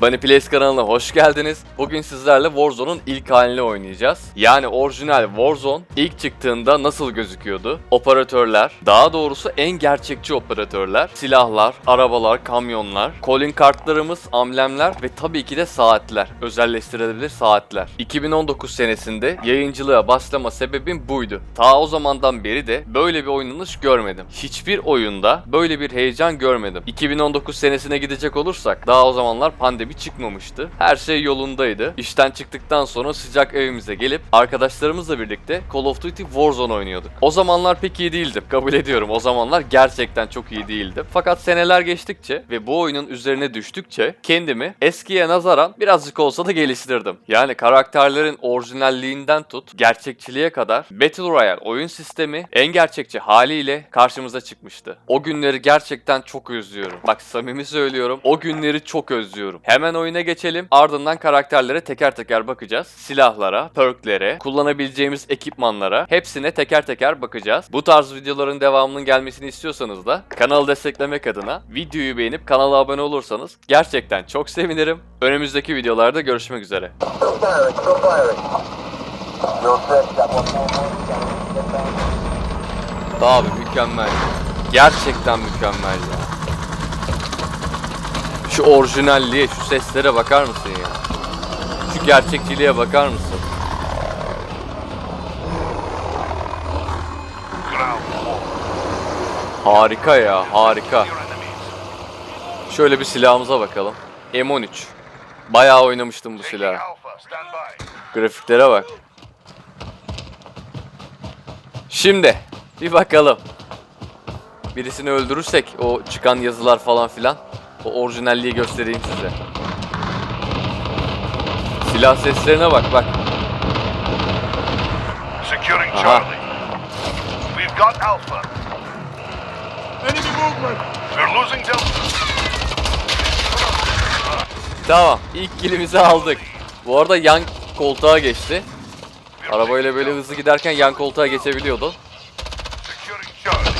Bunny Plays kanalına hoş geldiniz. Bugün sizlerle Warzone'un ilk halini oynayacağız. Yani orijinal Warzone ilk çıktığında nasıl gözüküyordu? Operatörler, daha doğrusu en gerçekçi operatörler, silahlar, arabalar, kamyonlar, calling kartlarımız, amblemler ve tabii ki de saatler, özelleştirilebilir saatler. 2019 senesinde yayıncılığa başlama sebebim buydu. Ta o zamandan beri de böyle bir oynanış görmedim. Hiçbir oyunda böyle bir heyecan görmedim. 2019 senesine gidecek olursak daha o zamanlar pandemi çıkmamıştı. Her şey yolundaydı. İşten çıktıktan sonra sıcak evimize gelip arkadaşlarımızla birlikte Call of Duty Warzone oynuyorduk. O zamanlar pek iyi değildim. Kabul ediyorum. O zamanlar gerçekten çok iyi değildim. Fakat seneler geçtikçe ve bu oyunun üzerine düştükçe kendimi eskiye nazaran birazcık olsa da geliştirdim. Yani karakterlerin orijinalliğinden tut, gerçekçiliğe kadar Battle Royale oyun sistemi en gerçekçi haliyle karşımıza çıkmıştı. O günleri gerçekten çok özlüyorum. Bak samimi söylüyorum. O günleri çok özlüyorum. Hemen oyuna geçelim. Ardından karakterlere teker teker bakacağız. Silahlara, perklere, kullanabileceğimiz ekipmanlara hepsine teker teker bakacağız. Bu tarz videoların devamının gelmesini istiyorsanız da kanalı desteklemek adına videoyu beğenip kanala abone olursanız gerçekten çok sevinirim. Önümüzdeki videolarda görüşmek üzere. Abi mükemmel. Gerçekten mükemmel ya. Şu orijinalliğe, şu seslere bakar mısın ya? Şu gerçekçiliğe bakar mısın? Harika ya, harika. Şöyle bir silahımıza bakalım. M13. Bayağı oynamıştım bu silahı. Grafiklere bak. Şimdi bir bakalım. Birisini öldürürsek o çıkan yazılar falan filan orijinalliği göstereyim size. Silah seslerine bak bak. Securing Aha. Charlie. We've got Alpha. Enemy movement! We're losing Delta. Tamam ilk kilimizi aldık. Bu arada yan koltuğa geçti. Arabayla böyle hızlı giderken yan koltuğa geçebiliyordu. Securing Charlie.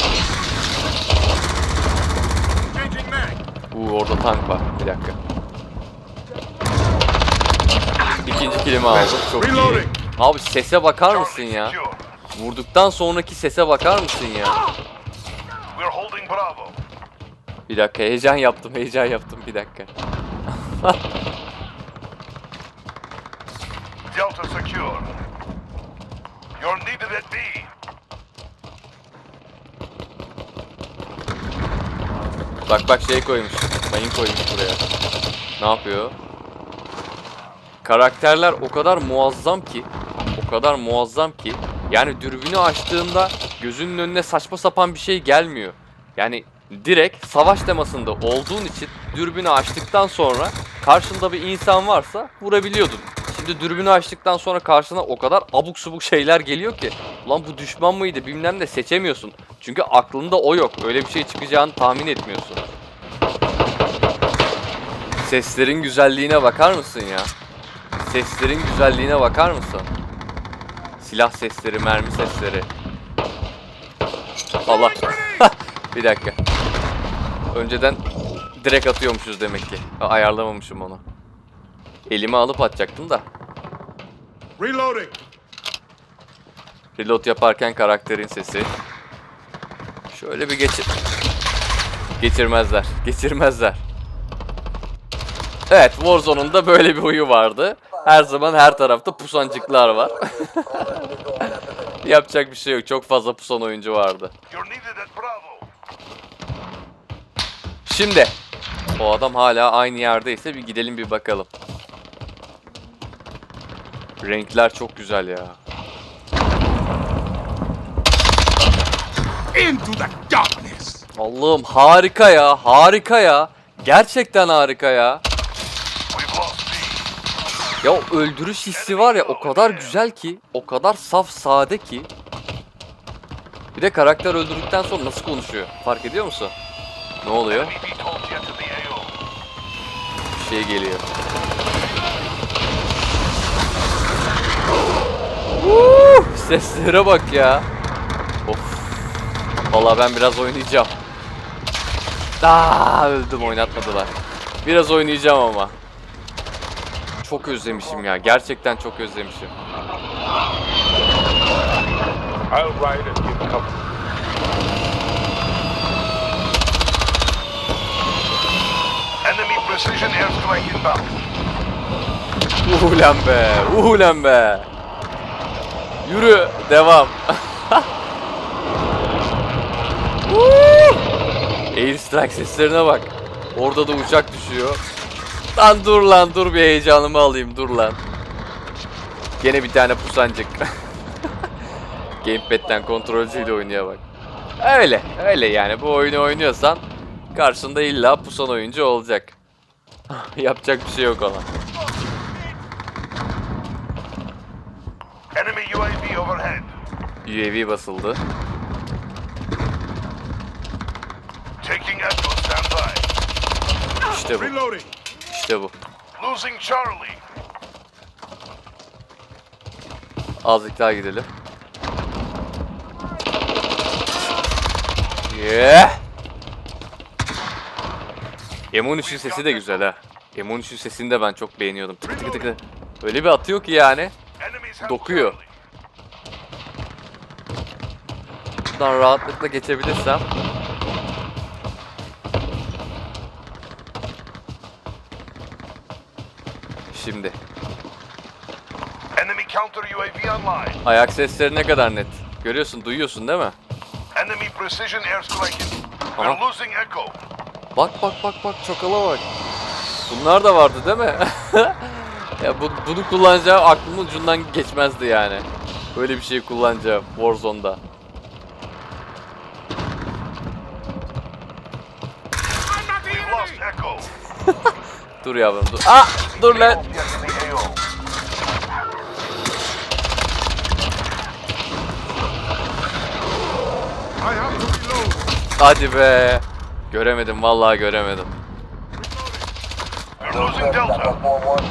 Changing mag! Uuu orada tank var. Bir dakika. İkinci kilimi aldım. Çok iyi. Abi sese bakar mısın ya? Vurduktan sonraki sese bakar mısın ya? Bir dakika heyecan yaptım heyecan yaptım bir dakika. Delta secure. You're needed at B. Bak bak şey koymuş. Mayın koymuş buraya. Ne yapıyor? Karakterler o kadar muazzam ki, o kadar muazzam ki yani dürbünü açtığında gözünün önüne saçma sapan bir şey gelmiyor. Yani direkt savaş temasında olduğun için dürbünü açtıktan sonra karşında bir insan varsa vurabiliyordun. Şimdi dürbünü açtıktan sonra karşına o kadar abuk subuk şeyler geliyor ki Ulan bu düşman mıydı bilmem ne seçemiyorsun. Çünkü aklında o yok. Öyle bir şey çıkacağını tahmin etmiyorsun. Seslerin güzelliğine bakar mısın ya? Seslerin güzelliğine bakar mısın? Silah sesleri, mermi sesleri. Allah. bir dakika. Önceden direkt atıyormuşuz demek ki. Ayarlamamışım onu. Elime alıp atacaktım da. Reloading! Reload yaparken karakterin sesi. Şöyle bir geçir... Geçirmezler. Geçirmezler. Evet Warzone'un da böyle bir huyu vardı. Her zaman her tarafta pusancıklar var. Yapacak bir şey yok. Çok fazla pusan oyuncu vardı. Şimdi o adam hala aynı yerdeyse bir gidelim bir bakalım. Renkler çok güzel ya. Into the darkness! Allah'ım harika ya, harika ya. Gerçekten harika ya. Ya o öldürüş hissi var ya o kadar güzel ki, o kadar saf sade ki. Bir de karakter öldürdükten sonra nasıl konuşuyor? Fark ediyor musun? Ne oluyor? Bir şey geliyor. Woo! Seslere bak ya. Of. Vallahi ben biraz oynayacağım. Aa, öldüm oynatmadılar. Biraz oynayacağım ama. Çok özlemişim ya. Gerçekten çok özlemişim. I'll ride and give cover. Enemy precision airstrike inbound. Uhulen be. Uhulen be. Yürü. Devam. Woo! Air strike seslerine bak. Orada da uçak düşüyor. Lan dur lan dur bir heyecanımı alayım dur lan. Gene bir tane pusancık. Gamepad'den kontrolcüyle oynuyor bak. Öyle öyle yani bu oyunu oynuyorsan karşında illa pusan oyuncu olacak. Yapacak bir şey yok ona. Enemy UAV overhead. UAV basıldı. Taking Echo standby. İşte bu. Reloading. İşte bu. Losing Charlie. Azıcık daha gidelim. Yeah. M13'ün sesi de güzel ha. M13'ün sesini de ben çok beğeniyordum. Tık tık tık. Öyle bir atıyor ki yani. Dokuyor. Buradan rahatlıkla geçebilirsem. UAV online. Ayak sesleri ne kadar net. Görüyorsun, duyuyorsun değil mi? Enemy precision airstrike. We're losing Echo. Bak bak bak bak çakala bak. Bunlar da vardı değil mi? ya bu, bunu kullanacağım aklımın ucundan geçmezdi yani. Böyle bir şey kullanacağım Warzone'da. Dur yavrum dur. Ah dur lan. Hadi be. Göremedim vallahi göremedim. We're losing Delta. 4-1,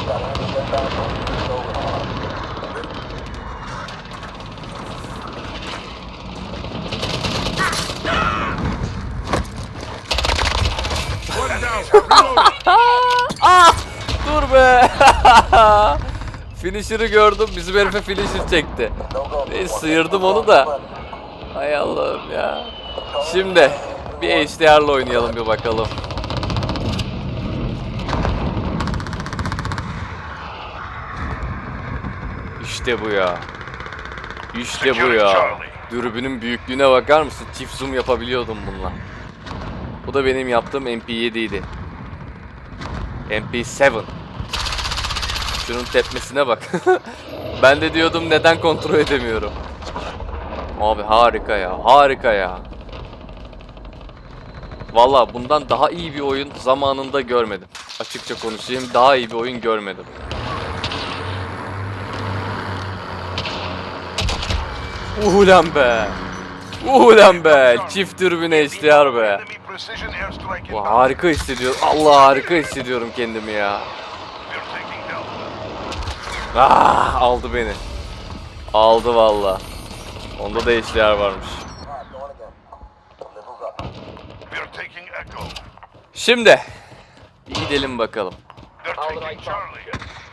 got enemy inbound from over. One down. Reloading. Dur be. Finisher'ı gördüm. Bizim herife finisher çekti. Ben sıyırdım onu da. Hay Allah'ım ya. Şimdi bir HDR'la oynayalım bir bakalım. İşte bu ya. İşte bu ya. Dürbünün büyüklüğüne bakar mısın? Çift zoom yapabiliyordum bununla. Bu da benim yaptığım MP7 idi. MP7. Şunun tepmesine bak. ben de diyordum neden kontrol edemiyorum. Abi harika ya, harika ya. Valla bundan daha iyi bir oyun zamanında görmedim. Açıkça konuşayım, daha iyi bir oyun görmedim. Ulan be. Ulan be. Çift dürbün HDR be. Bu harika hissediyorum. Allah harika hissediyorum kendimi ya. Ah aldı beni. Aldı valla. Onda da HDR varmış. Şimdi gidelim bakalım.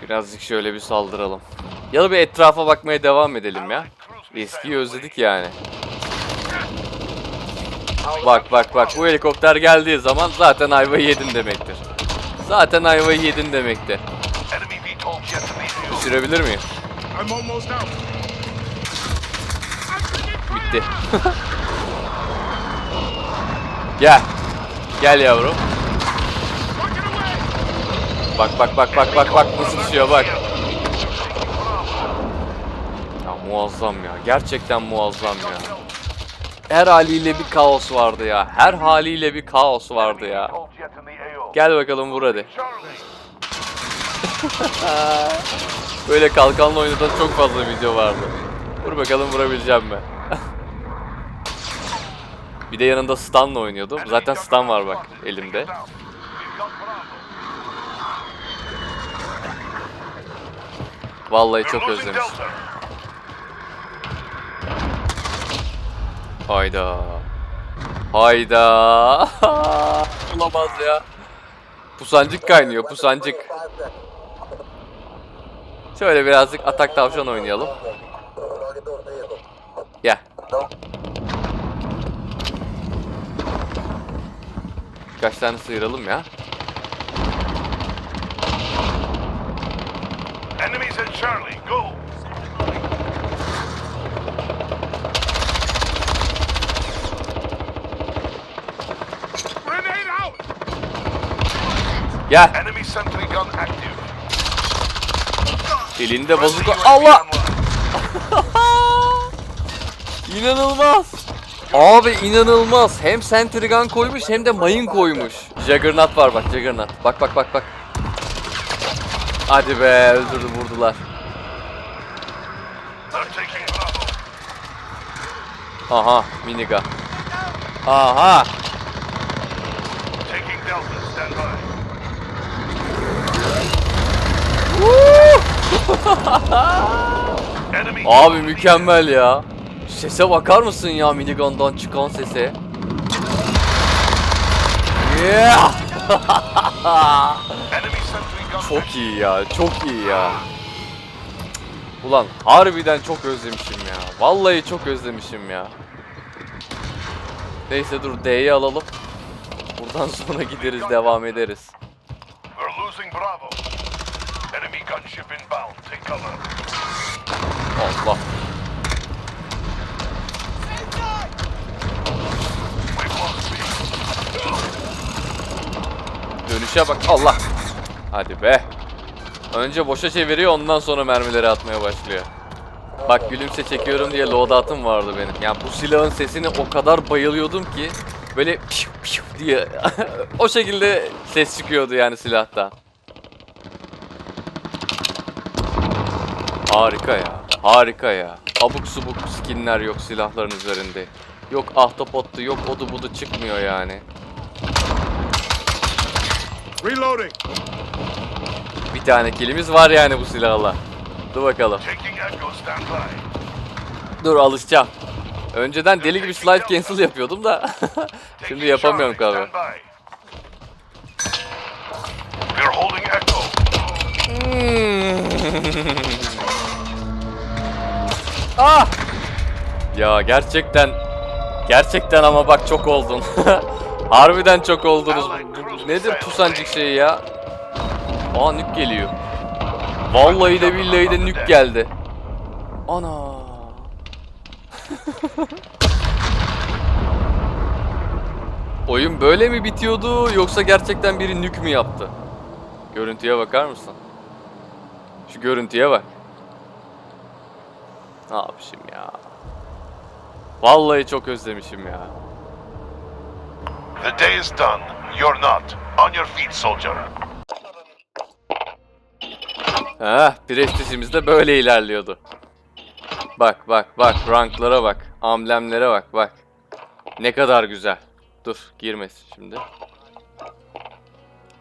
Birazcık şöyle bir saldıralım. Ya da bir etrafa bakmaya devam edelim ya. Eskiyi özledik yani. Bak bak bak bu helikopter geldiği zaman zaten ayvayı yedin demektir. Zaten ayvayı yedin AO. Düşürebilir miyim? Bitti. Gel. Gel yavrum. Bak bak bak bak bak bak nasıl düşüyor bak. Ya muazzam ya. Gerçekten muazzam ya. Her haliyle bir kaos vardı ya. Her haliyle bir kaos vardı ya. Gel bakalım vur hadi. Böyle kalkanla oynatan çok fazla video vardı. Vur bakalım vurabileceğim mi? bir de yanında stun'la oynuyordum. Zaten stun var bak elimde. We've got Bravo. Vallahi çok. Delta. Hayda. Hayda. Olamaz ya. Pusancık kaynıyor pusancık. Şöyle birazcık atak tavşan oynayalım. Gel. Birkaç tane sıyıralım ya. Enemies at Charlie. Go. Grenade out! Gel. Enemy sentry gun active. Elinde. Friendly UAV Allah! online. İnanılmaz. Abi inanılmaz. Hem sentry gun koymuş hem de mayın koymuş. Juggernaut var bak Juggernaut. Bak bak bak bak. Hadi be öldürdü vurdular. Aha minigun. Aha. Abi mükemmel ya. Sese bakar mısın ya minigundan çıkan sese? Yeah! Çok iyi ya, çok iyi ya. Ulan harbiden çok özlemişim ya. Vallahi çok özlemişim ya. Neyse dur D'yi alalım. Buradan sonra gideriz, devam ederiz. Allah. Dönüşe bak. Allah. Hadi be. Önce boşa çeviriyor ondan sonra mermileri atmaya başlıyor. Bak gülümse çekiyorum diye loadout'um vardı benim. Yani bu silahın sesini o kadar bayılıyordum ki böyle piu piu diye o şekilde ses çıkıyordu yani silahtan. Harika ya. Harika ya. Abuk subuk skinler yok silahların üzerinde. Yok ahtapottu, yok odu budu çıkmıyor yani. Reloading! Bir tane kilimiz var yani bu silahla. Dur bakalım. Dur alışacağım. Önceden deli gibi slide cancel yapıyordum da. Şimdi yapamıyorum Charlie. galiba. Ah! Ya gerçekten gerçekten ama bak çok oldun. Harbiden çok oldunuz. Nedir pusancık şeyi ya? Aa nük geliyor. Vallahi de billahi de nük geldi. Ana. Oyun böyle mi bitiyordu yoksa gerçekten biri nük mü yaptı? Görüntüye bakar mısın? Şu görüntüye bak. Ne yapmışım ya? Vallahi çok özlemişim ya. The day is done. You're not. On your feet, soldier. Heh, prestijimiz de böyle ilerliyordu. Bak bak bak ranklara bak. Amblemlere bak bak. Ne kadar güzel. Dur girmesin şimdi.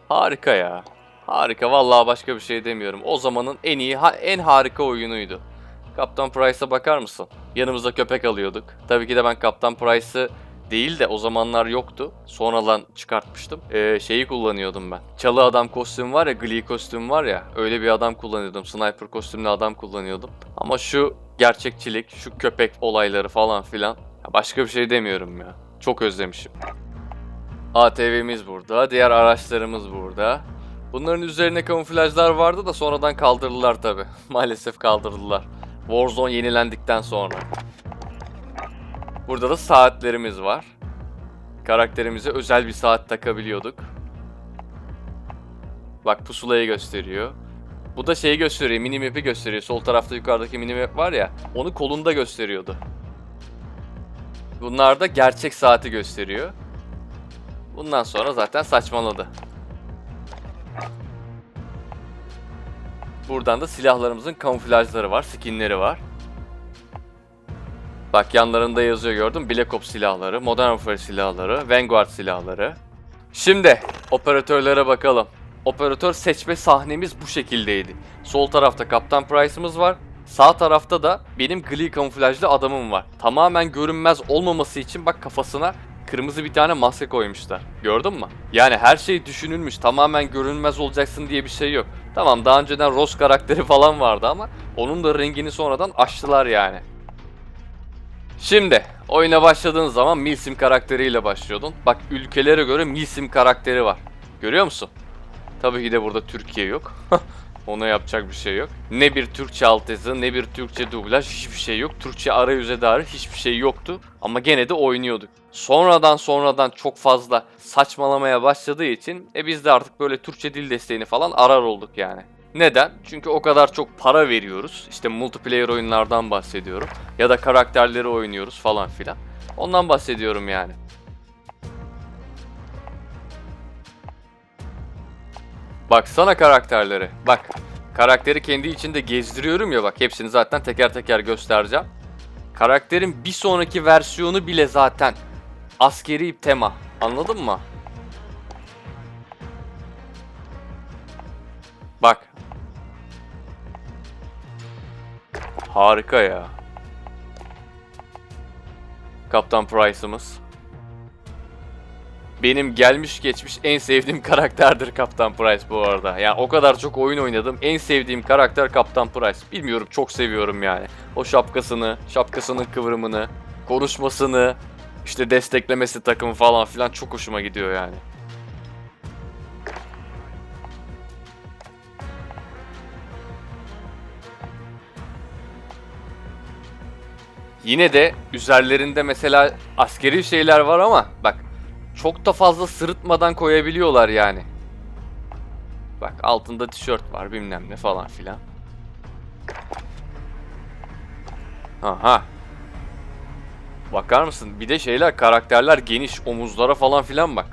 Harika ya. Harika vallahi başka bir şey demiyorum. O zamanın en iyi en harika oyunuydu. Kaptan Price'a bakar mısın? Yanımıza köpek alıyorduk. Tabii ki de ben Kaptan Price'ı değil de o zamanlar yoktu. Sonradan çıkartmıştım. Ee, şeyi kullanıyordum ben. Çalı adam kostüm var ya, Glee kostüm var ya. Öyle bir adam kullanıyordum. Sniper kostümlü adam kullanıyordum. Ama şu gerçekçilik, şu köpek olayları falan filan. Başka bir şey demiyorum ya. Çok özlemişim. ATV'miz burada. Diğer araçlarımız burada. Bunların üzerine kamuflajlar vardı da sonradan kaldırdılar tabi. Maalesef kaldırdılar. Warzone yenilendikten sonra. Burada da saatlerimiz var. Karakterimize özel bir saat takabiliyorduk. Bak pusulayı gösteriyor. Bu da şeyi gösteriyor, minimap'i gösteriyor. Sol tarafta yukarıdaki minimap var ya, onu kolunda gösteriyordu. Bunlar da gerçek saati gösteriyor. Bundan sonra zaten saçmaladı. Buradan da silahlarımızın kamuflajları var, skinleri var. Bak yanlarında yazıyor gördüm. Black Ops silahları, Modern Warfare silahları, Vanguard silahları. Şimdi operatörlere bakalım. Operatör seçme sahnemiz bu şekildeydi. Sol tarafta Kaptan Price'ımız var. Sağ tarafta da benim gri kamuflajlı adamım var. Tamamen görünmez olmaması için bak kafasına kırmızı bir tane maske koymuşlar. Gördün mü? Yani her şey düşünülmüş. Tamamen görünmez olacaksın diye bir şey yok. Tamam daha önceden Ross karakteri falan vardı ama onun da rengini sonradan açtılar yani. Şimdi oyuna başladığın zaman Milsim karakteriyle başlıyordun. Bak ülkelere göre Milsim karakteri var. Görüyor musun? Tabii ki de burada Türkiye yok. Ona yapacak bir şey yok. Ne bir Türkçe altyazı ne bir Türkçe dublaj hiçbir şey yok. Türkçe arayüze dair hiçbir şey yoktu. Ama gene de oynuyorduk. Sonradan sonradan çok fazla saçmalamaya başladığı için e biz de artık böyle Türkçe dil desteğini falan arar olduk yani. Neden? Çünkü o kadar çok para veriyoruz. İşte multiplayer oyunlardan bahsediyorum. Ya da karakterleri oynuyoruz falan filan. Ondan bahsediyorum yani. Baksana karakterleri. Bak. Karakteri kendi içinde gezdiriyorum ya bak. Hepsini zaten teker teker göstereceğim. Karakterin bir sonraki versiyonu bile zaten askeri tema. Anladın mı? Harika ya. Kaptan Price'ımız. Benim gelmiş geçmiş en sevdiğim karakterdir Kaptan Price bu arada. Yani o kadar çok oyun oynadım. En sevdiğim karakter Kaptan Price. Bilmiyorum çok seviyorum yani. O şapkasını, şapkasının kıvrımını, konuşmasını, işte desteklemesi takımı falan filan çok hoşuma gidiyor yani. Yine de üzerlerinde mesela askeri şeyler var ama bak çok da fazla sırıtmadan koyabiliyorlar yani. Bak altında tişört var bilmem ne falan filan. Aha. Bakar mısın? Bir de şeyler karakterler geniş omuzlara falan filan bak.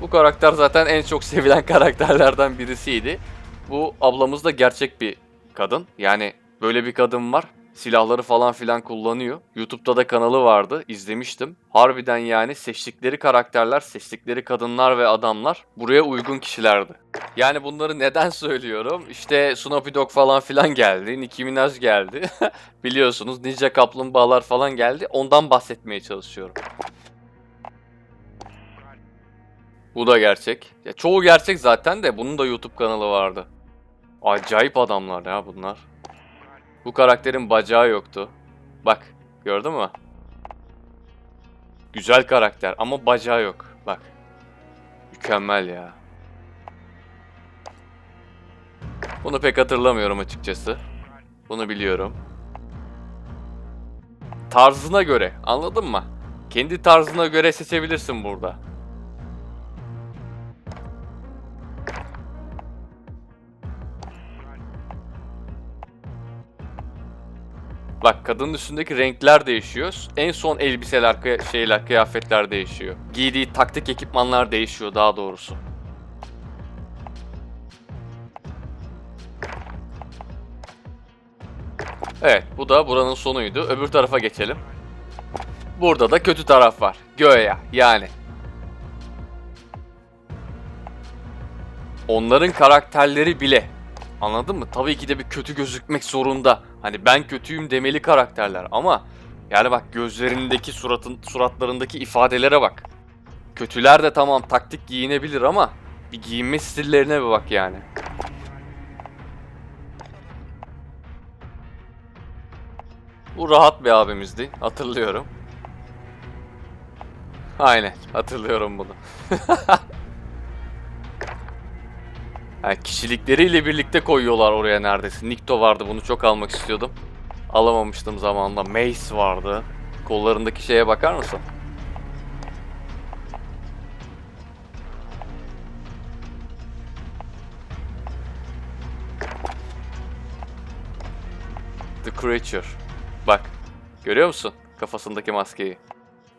Bu karakter zaten en çok sevilen karakterlerden birisiydi. Bu ablamız da gerçek bir kadın. Yani böyle bir kadın var. Silahları falan filan kullanıyor. YouTube'da da kanalı vardı. izlemiştim. Harbiden yani seçtikleri karakterler, seçtikleri kadınlar ve adamlar buraya uygun kişilerdi. Yani bunları neden söylüyorum? İşte Snoopy Dogg falan filan geldi. Nicki Minaj geldi. Biliyorsunuz Ninja Kaplumbağalar falan geldi. Ondan bahsetmeye çalışıyorum. Bu da gerçek. Ya çoğu gerçek zaten de bunun da YouTube kanalı vardı. Acayip adamlar ya bunlar. Bu karakterin bacağı yoktu. Bak, gördün mü? Güzel karakter ama bacağı yok. Bak. Mükemmel ya. Bunu pek hatırlamıyorum açıkçası. Bunu biliyorum. Tarzına göre, anladın mı? Kendi tarzına göre seçebilirsin burada. Bak kadının üstündeki renkler değişiyor. En son elbiseler, şeyler, kıyafetler değişiyor. Giydiği taktik ekipmanlar değişiyor daha doğrusu. Evet, bu da buranın sonuydu. Öbür tarafa geçelim. Burada da kötü taraf var. Göya yani. Onların karakterleri bile Anladın mı? Tabii ki de bir kötü gözükmek zorunda. Hani ben kötüyüm demeli karakterler ama yani bak gözlerindeki suratın suratlarındaki ifadelere bak. Kötüler de tamam taktik giyinebilir ama bir giyinme stillerine bir bak yani. Bu rahat bir abimizdi. Hatırlıyorum. Aynen. Hatırlıyorum bunu. Yani kişilikleriyle birlikte koyuyorlar oraya neredeyse. Nikto vardı bunu çok almak istiyordum. Alamamıştım zamanında. Mace vardı. Kollarındaki şeye bakar mısın? The Creature. Bak. Görüyor musun? Kafasındaki maskeyi.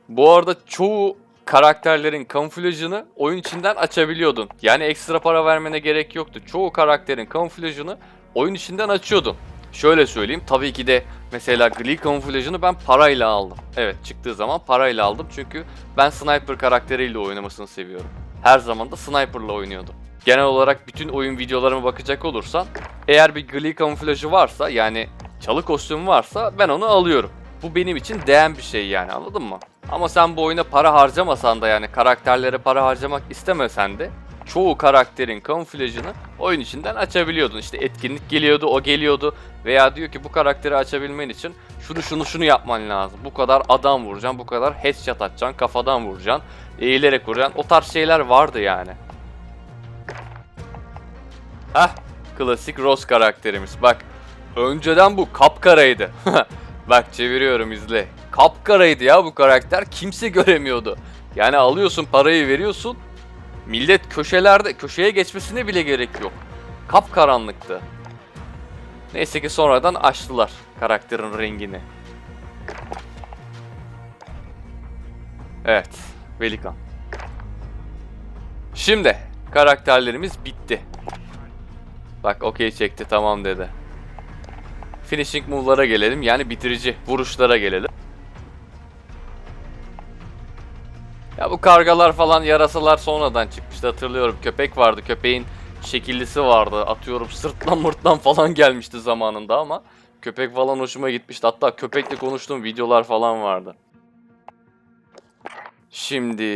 Bu arada çoğu karakterlerin kamuflajını oyun içinden açabiliyordun. Yani ekstra para vermene gerek yoktu. Çoğu karakterin kamuflajını oyun içinden açıyordun. Şöyle söyleyeyim tabii ki de mesela Glee kamuflajını ben parayla aldım. Evet çıktığı zaman parayla aldım çünkü ben sniper karakteriyle oynamasını seviyorum. Her zaman da sniperla oynuyordum. Genel olarak bütün oyun videolarıma bakacak olursan eğer bir Glee kamuflajı varsa yani çalı kostümü varsa ben onu alıyorum. Bu benim için değen bir şey yani anladın mı? Ama sen bu oyuna para harcamasan da yani karakterlere para harcamak istemesen de çoğu karakterin kamuflajını oyun içinden açabiliyordun. İşte etkinlik geliyordu, o geliyordu veya diyor ki bu karakteri açabilmen için şunu şunu şunu yapman lazım. Bu kadar adam vuracaksın, bu kadar headshot atacaksın, kafadan vuracaksın, eğilerek vuracaksın. O tarz şeyler vardı yani. Hah, klasik Rose karakterimiz. Bak, önceden bu kapkaraydı. Bak çeviriyorum izle. Kapkaraydı ya bu karakter. Kimse göremiyordu. Yani alıyorsun parayı veriyorsun. Millet köşelerde, köşeye geçmesine bile gerek yok. Kapkaranlıktı. Neyse ki sonradan açtılar karakterin rengini. Evet, Velikan. Şimdi karakterlerimiz bitti. Bak okey çekti tamam dedi. Finishing move'lara gelelim yani bitirici vuruşlara gelelim. Ya bu kargalar falan yarasalar sonradan çıkmıştı hatırlıyorum. Köpek vardı köpeğin şekillisi vardı. Atıyorum sırtlan mırtlan falan gelmişti zamanında ama köpek falan hoşuma gitmişti. Hatta köpekle konuştuğum videolar falan vardı. Şimdi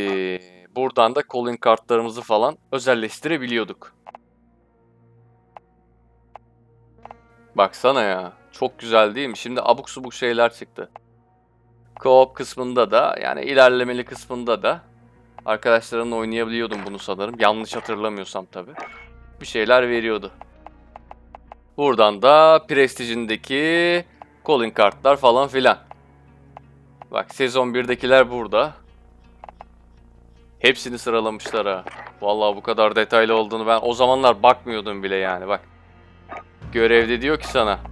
buradan da calling kartlarımızı falan özelleştirebiliyorduk. Baksana ya. Çok güzel değil mi? Şimdi abuk subuk şeyler çıktı. Co-op kısmında da yani ilerlemeli kısmında da arkadaşlarımla oynayabiliyordum bunu sanırım. Yanlış hatırlamıyorsam tabi. Bir şeyler veriyordu. Buradan da Prestige'indeki calling kartlar falan filan. Bak sezon 1'dekiler burada. Hepsini sıralamışlar ha. Vallahi bu kadar detaylı olduğunu ben o zamanlar bakmıyordum bile yani bak. Görevde diyor ki sana.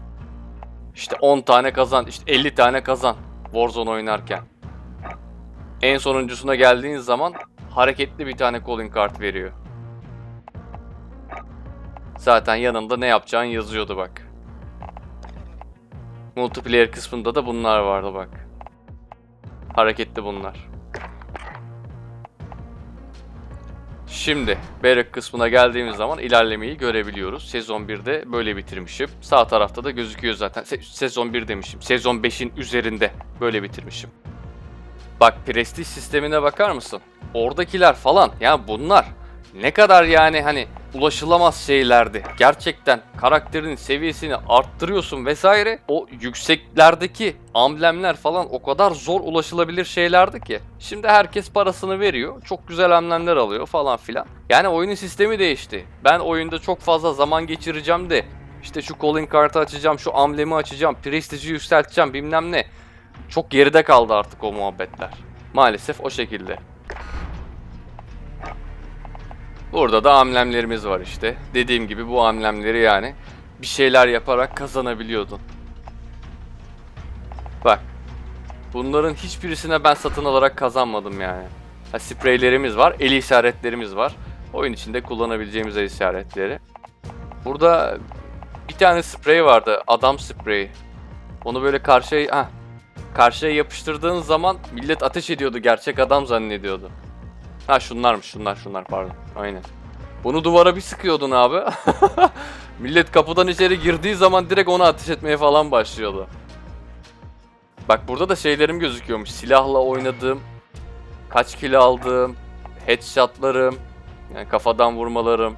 İşte 10 tane kazan, işte 50 tane kazan Warzone oynarken. En sonuncusuna geldiğin zaman hareketli bir tane calling kart veriyor. Zaten yanında ne yapacağın yazıyordu bak. Multiplayer kısmında da bunlar vardı bak. Hareketli bunlar. Şimdi Barrack kısmına geldiğimiz zaman ilerlemeyi görebiliyoruz. Sezon 1'de böyle bitirmişim. Sağ tarafta da gözüküyor zaten. Se- sezon 1 demişim. Sezon 5'in üzerinde böyle bitirmişim. Bak prestij sistemine bakar mısın? Oradakiler falan yani bunlar ne kadar yani hani ulaşılamaz şeylerdi. Gerçekten karakterin seviyesini arttırıyorsun vesaire. O yükseklerdeki amblemler falan o kadar zor ulaşılabilir şeylerdi ki. Şimdi herkes parasını veriyor. Çok güzel amblemler alıyor falan filan. Yani oyunun sistemi değişti. Ben oyunda çok fazla zaman geçireceğim de işte şu calling kartı açacağım, şu amblemi açacağım, prestiji yükselteceğim bilmem ne. Çok geride kaldı artık o muhabbetler. Maalesef o şekilde. Burada da amblemlerimiz var işte. Dediğim gibi bu amblemleri yani bir şeyler yaparak kazanabiliyordun. Bak. Bunların hiçbirisine ben satın alarak kazanmadım yani. Ha, spreylerimiz var, el işaretlerimiz var. Oyun içinde kullanabileceğimiz el işaretleri. Burada bir tane sprey vardı, adam spreyi. Onu böyle karşıya, ha, karşıya yapıştırdığın zaman millet ateş ediyordu, gerçek adam zannediyordu. Ha şunlarmış şunlar şunlar pardon. Aynen. Bunu duvara bir sıkıyordun abi. Millet kapıdan içeri girdiği zaman direkt ona ateş etmeye falan başlıyordu. Bak burada da şeylerim gözüküyormuş. Silahla oynadığım, kaç kilo aldığım, headshotlarım, yani kafadan vurmalarım.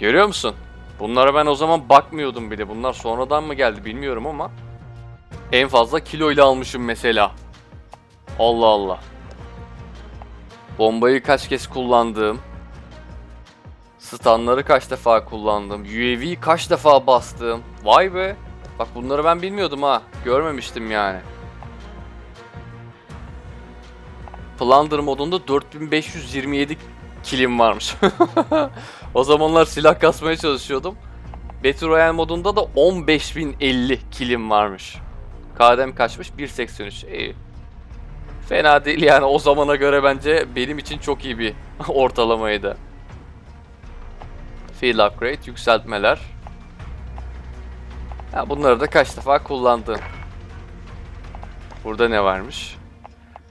Görüyor musun? Bunlara ben o zaman bakmıyordum bile. Bunlar sonradan mı geldi bilmiyorum ama en fazla kilo ile almışım mesela. Allah Allah. Bombayı kaç kez kullandığım, stunları kaç defa kullandım, UAV'yi kaç defa bastım. Vay be. Bak bunları ben bilmiyordum ha. Görmemiştim yani. Plunder modunda 4527 kilim varmış. o zamanlar silah kasmaya çalışıyordum. Battle Royale modunda da 15050 kilim varmış. KDM kaçmış? 1.83. İyi. Fena değil yani o zamana göre bence benim için çok iyi bir ortalamaydı. Field upgrade, yükseltmeler. Ya bunları da kaç defa kullandım. Burada ne varmış?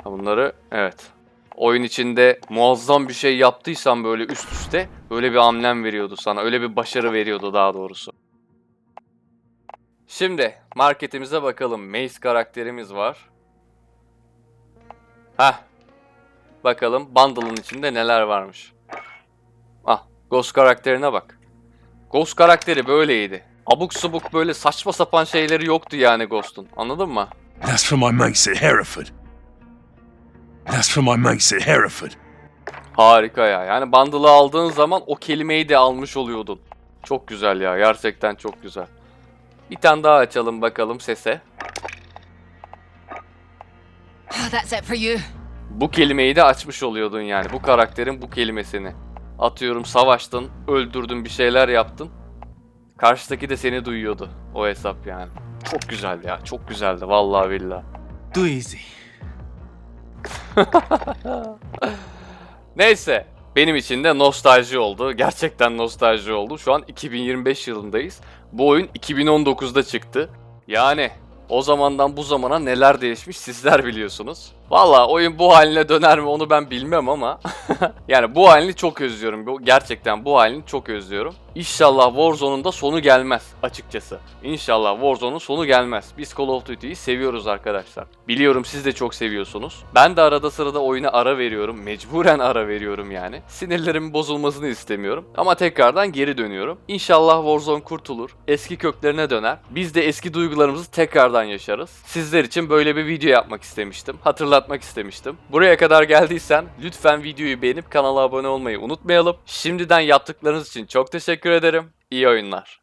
Ha bunları evet. Oyun içinde muazzam bir şey yaptıysan böyle üst üste öyle bir amblem veriyordu sana. Öyle bir başarı veriyordu daha doğrusu. Şimdi marketimize bakalım. Mace karakterimiz var. Heh. Bakalım bundle'ın içinde neler varmış. Ah, Ghost karakterine bak. Ghost karakteri böyleydi. Abuk subuk böyle saçma sapan şeyleri yoktu yani Ghost'un. Anladın mı? That's for my mates at Hereford. That's for my mates at Hereford. Harika ya. Yani bundle'ı aldığın zaman o kelimeyi de almış oluyordun. Çok güzel ya. Gerçekten çok güzel. Bir tane daha açalım bakalım sese. Oh, that's it for you. Bu kelimeyi de açmış oluyordun yani. Bu karakterin bu kelimesini. Atıyorum savaştın, öldürdün, bir şeyler yaptın. Karşıdaki de seni duyuyordu. O hesap yani. Çok güzel ya. Çok güzeldi. Vallahi billahi. Too easy. Neyse. Benim için de nostalji oldu. Gerçekten nostalji oldu. Şu an 2025 yılındayız. Bu oyun 2019'da çıktı. Yani o zamandan bu zamana neler değişmiş sizler biliyorsunuz. Valla oyun bu haline döner mi onu ben bilmem ama yani bu halini çok özlüyorum. Gerçekten bu halini çok özlüyorum. İnşallah Warzone'un da sonu gelmez açıkçası. İnşallah Warzone'un sonu gelmez. Biz Call of Duty'yi seviyoruz arkadaşlar. Biliyorum siz de çok seviyorsunuz. Ben de arada sırada oyuna ara veriyorum. Mecburen ara veriyorum yani. Sinirlerimin bozulmasını istemiyorum. Ama tekrardan geri dönüyorum. İnşallah Warzone kurtulur. Eski köklerine döner. Biz de eski duygularımızı tekrardan yaşarız. Sizler için böyle bir video yapmak istemiştim. Hatırlatmak istemiştim. Buraya kadar geldiysen lütfen videoyu beğenip kanala abone olmayı unutmayalım. Şimdiden yaptıklarınız için çok teşekkür ederim. İyi oyunlar.